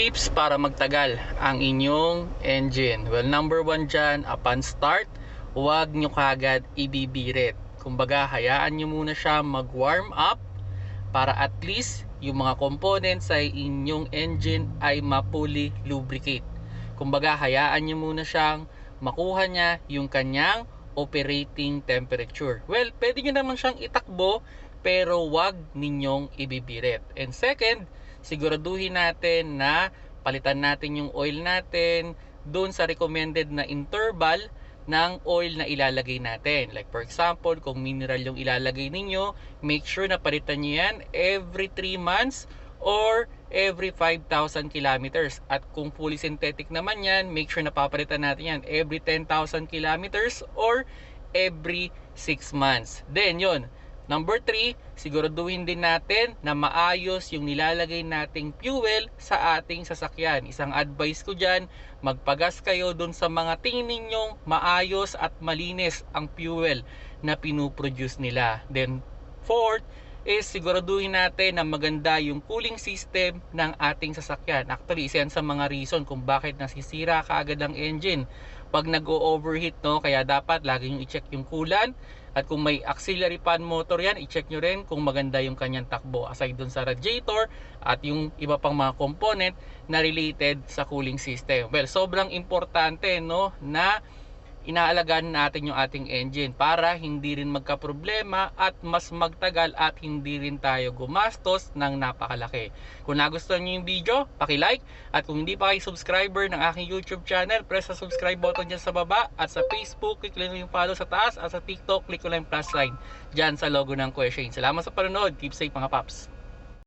tips para magtagal ang inyong engine. Well, number one dyan, upon start, huwag nyo kagad ibibirit. Kumbaga, hayaan nyo muna siya mag-warm up para at least yung mga components sa inyong engine ay mapuli lubricate. Kumbaga, hayaan nyo muna siyang makuha niya yung kanyang operating temperature. Well, pwede nyo naman siyang itakbo pero wag ninyong ibibirit. And second, siguraduhin natin na palitan natin yung oil natin doon sa recommended na interval ng oil na ilalagay natin. Like for example, kung mineral yung ilalagay ninyo, make sure na palitan nyo yan every 3 months or every 5,000 kilometers. At kung fully synthetic naman yan, make sure na papalitan natin yan every 10,000 kilometers or every 6 months. Then yun, Number 3, siguraduhin din natin na maayos yung nilalagay nating fuel sa ating sasakyan. Isang advice ko dyan, magpagas kayo dun sa mga tingin ninyong maayos at malinis ang fuel na pinuproduce nila. Then, fourth, is siguraduhin natin na maganda yung cooling system ng ating sasakyan. Actually, isa yan sa mga reason kung bakit nasisira kaagad ang engine pag nag-overheat, no? Kaya dapat lagi nyo i-check yung coolant at kung may auxiliary fan motor yan, i-check nyo rin kung maganda yung kanyang takbo. Aside dun sa radiator at yung iba pang mga component na related sa cooling system. Well, sobrang importante no na inaalagaan natin yung ating engine para hindi rin magka-problema at mas magtagal at hindi rin tayo gumastos ng napakalaki. Kung nagustuhan niyo yung video, paki-like at kung hindi pa kayo subscriber ng aking YouTube channel, press sa subscribe button dyan sa baba at sa Facebook, click lang yung follow sa taas at sa TikTok, click ko lang yung plus sign dyan sa logo ng Question. Salamat sa panonood. Keep safe mga paps.